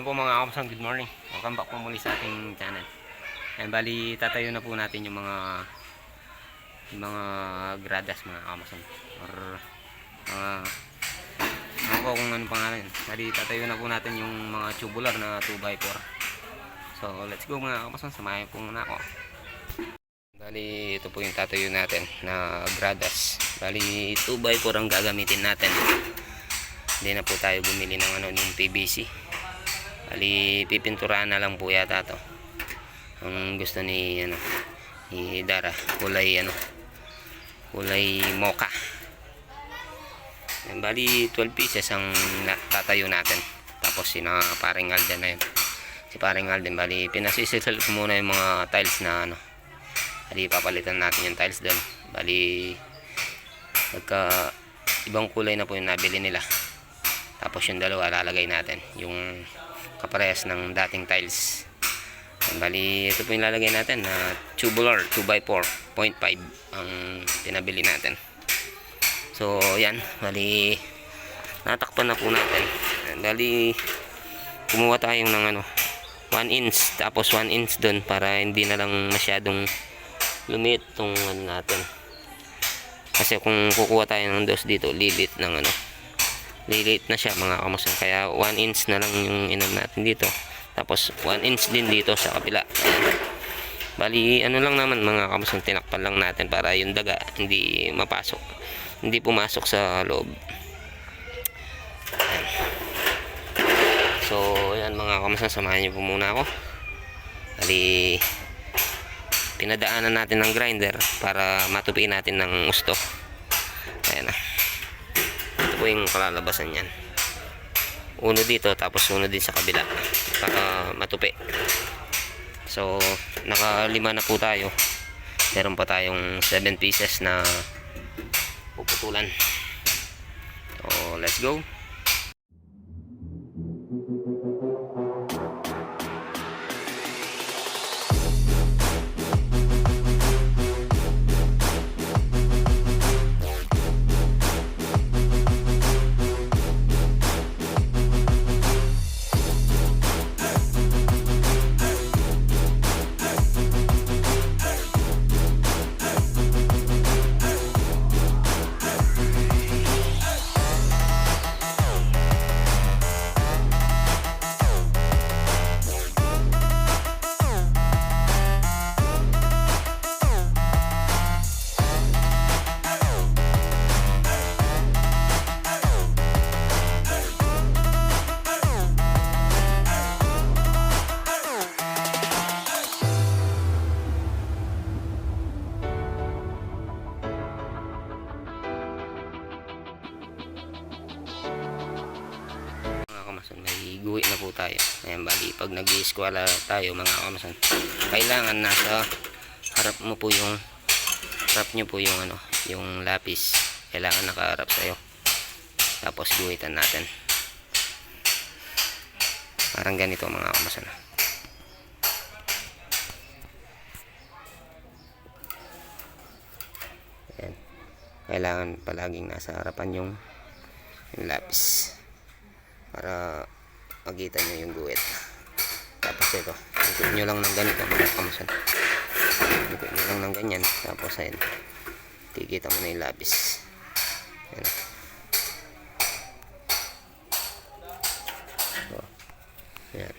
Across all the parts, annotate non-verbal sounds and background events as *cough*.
Ayan po mga kapasang, good morning. Welcome back po muli sa ating channel. Ayan, bali tatayo na po natin yung mga yung mga gradas mga kapasang. Or mga ano ko kung ano pangalan. yun. Bali tatayo na po natin yung mga tubular na 2x4. So let's go mga kapasang, samahin po muna ako. Bali ito po yung tatayo natin na gradas. Bali 2x4 ang gagamitin natin. Hindi na po tayo bumili ng ano yung PVC. Ali, pipinturahan na lang po yata to. Ang gusto ni ano ni Dara, kulay ano kulay mocha. Yan, bali 12 pieces ang tatayo natin. Tapos si na paring Alden na yun. Si paring Alden, bali pinasisilsal ko muna yung mga tiles na ano. Bali papalitan natin yung tiles doon. Bali magka ibang kulay na po yung nabili nila. Tapos yung dalawa lalagay natin. Yung kaparehas ng dating tiles. Bali, ito po yung lalagay natin na tubular 2x4 0.5 ang pinabili natin. So, yan. Bali, natakpan na po natin. Bali, kumuha tayo ng ano, 1 inch tapos 1 inch doon para hindi na lang masyadong lumit tong ano natin. Kasi kung kukuha tayo ng dos dito, lilit ng ano, lilit na siya mga kamusan kaya 1 inch na lang yung inom natin dito. Tapos 1 inch din dito sa kabila. Ayan. bali ano lang naman mga kamusan tinakpan lang natin para yung daga hindi mapasok. Hindi pumasok sa loob. Ayan. so yan mga kamusan samahan niyo po muna ako. Bali pinadaanan natin ng grinder para matupi natin ng gusto. Ayan na. ito po yung kalalabasan yan. Uno dito tapos uno din sa kabila. Para matupi. So nakalima na po tayo. Meron pa tayong 7 pieces na puputulan. So let's go eskwela tayo mga kamason kailangan nasa harap mo po yung harap nyo po yung ano yung lapis. Kailangan nakaharap sa'yo. Tapos guwitan natin. Parang ganito mga kamason ayan. Kailangan palaging nasa harapan yung yung lapis. Para makita nyo yung guwit tapos ito ikot nyo lang ng ganito mga kamusan. Ikot nyo lang ng ganyan. Tapos ayun kikita mo na yung labis. Ayan. So, ayan.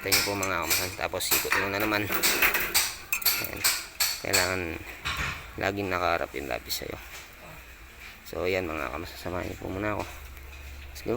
Ito nyo po mga kamusan. Tapos ikot mo na naman. Ayan. Kailangan laging nakaharap yung labis sa'yo. So ayan mga kamusan. Samahin po muna ako. Let's go.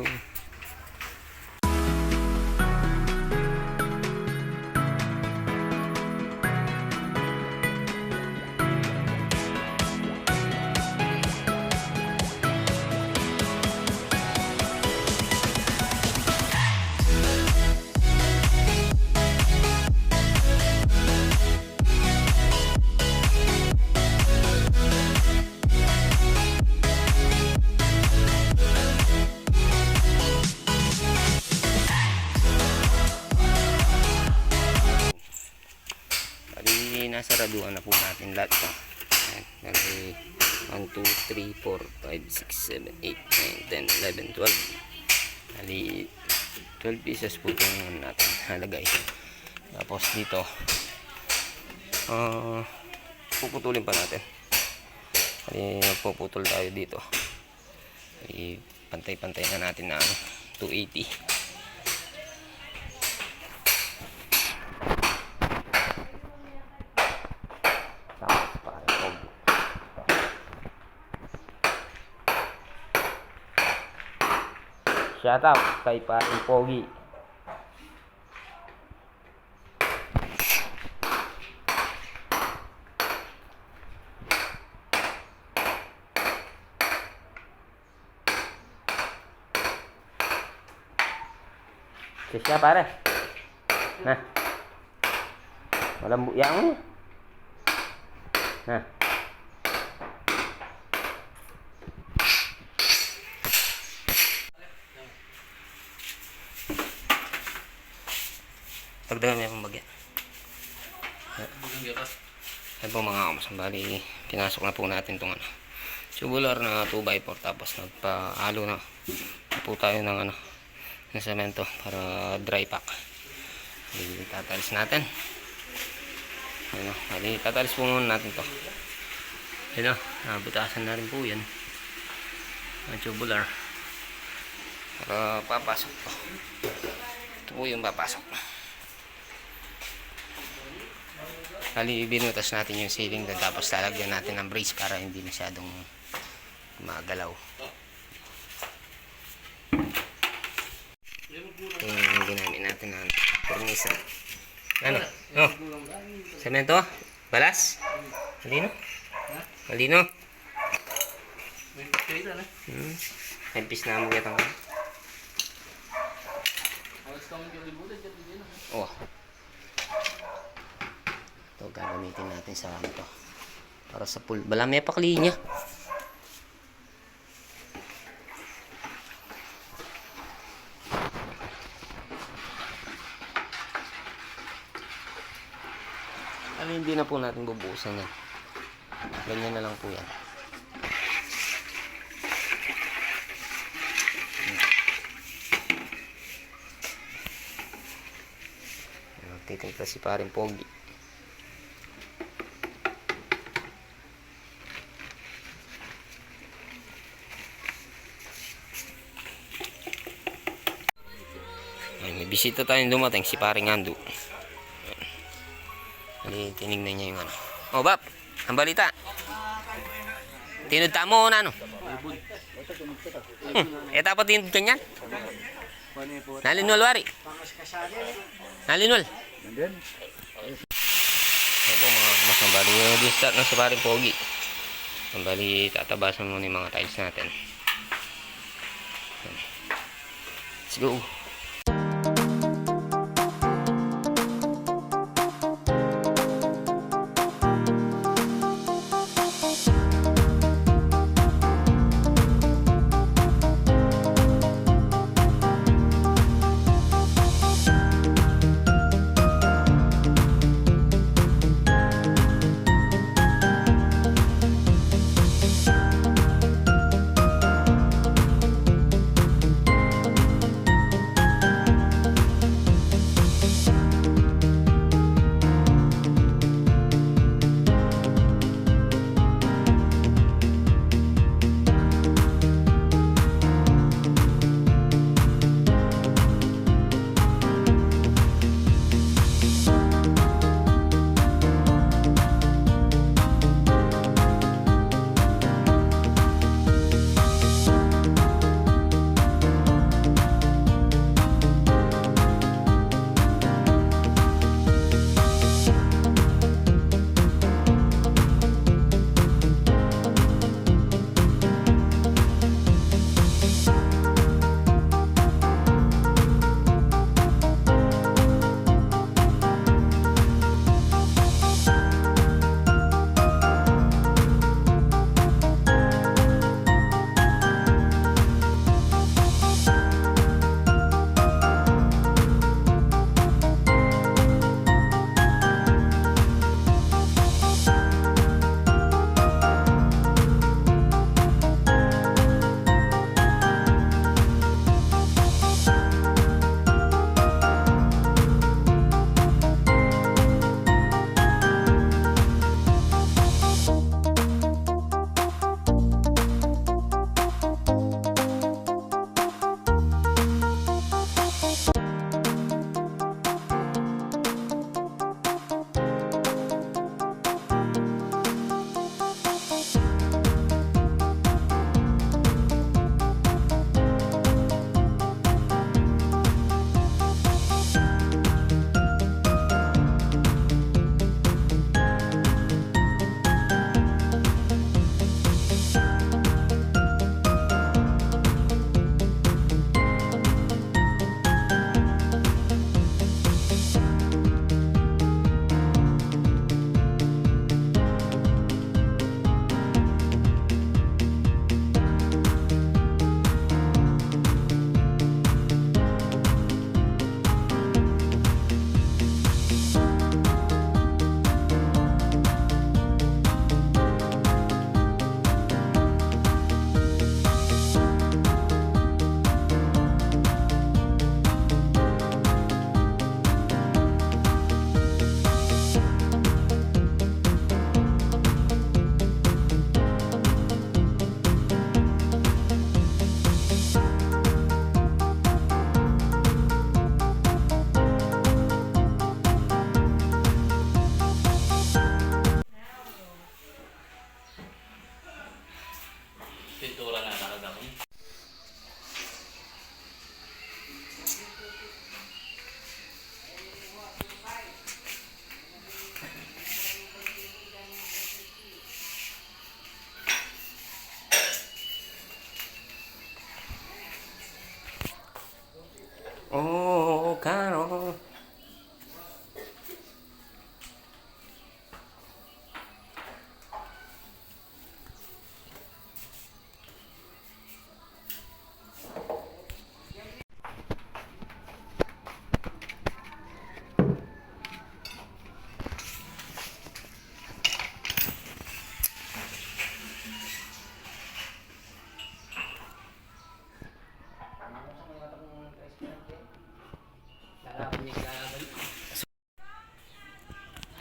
Bali, raduan na po natin lahat ito. Bali, 1, 2, 3, 4, 5, 6, 7, 8, 9, 10, 11, 12. Bali, 12 pieces po itong ano natin *laughs* halagay tapos dito ah puputulin pa natin. Kasi puputol tayo dito. Ay pantay-pantay na natin na ano, 280 yata'ataf kaifa ipogi Sisnya pare. Nah. Malam yang. Nah. Nah. Pagdagan may pambagyan. Yan po mga kamas. Bali, pinasok na po natin itong ano. Tubular na 2x4 tapos nagpa-alo na. po tayo ng ano ng semento para dry pack. Bali, tatalis natin. Ano, bali, tatalis po muna natin to. Yan o, nabutasan na rin po yan. Ang tubular. Para papasok to. Ito po yung papasok. Bali, binutas natin yung ceiling doon tapos lalagyan natin ng brace para hindi masyadong magalaw. Ito yung ginamit natin na cornisa. Ano? Oh. Semento? Balas? Malino? Malino? Hmm. Nagpis na mo gatang. Oh. Ito gagamitin natin sa ano. Para sa pool. Bala may pakli niya. Ano hindi na po natin bubuhusan yan. Ganyan na lang po yan. Magtitimpla si paring Pogi. May bisita tayong dumating si paring Ando. Hindi, tinignan niya yung ano. Oh, Bap, ang balita. Tinudta mo na ano? Hmm, eh dapat tinud ka niyan. Nalinwal wari. Nalinwal. Ano po mga mas ang bali yung start na sa paring pogi. Ang bali tatabasan muna yung mga tiles natin. Let's go.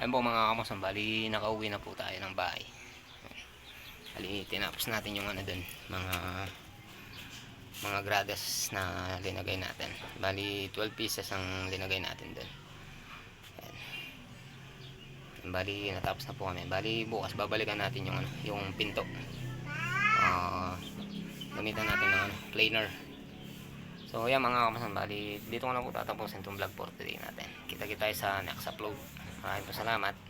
Ayun po mga kamasang, bali nakauwi na po tayo ng bahay. Bali tinapos natin yung ano dun, mga mga gradas na linagay natin. Bali 12 pieces ang linagay natin dun. Ayan. Bali natapos na po kami. Bali bukas babalikan natin yung ano, yung pinto. Ah, gamitan natin ng ano, planer. So yan mga kamasan, bali dito ko na po tatapusin itong vlog for today natin. Kita-kita tayo sa next upload. Maraming po salamat.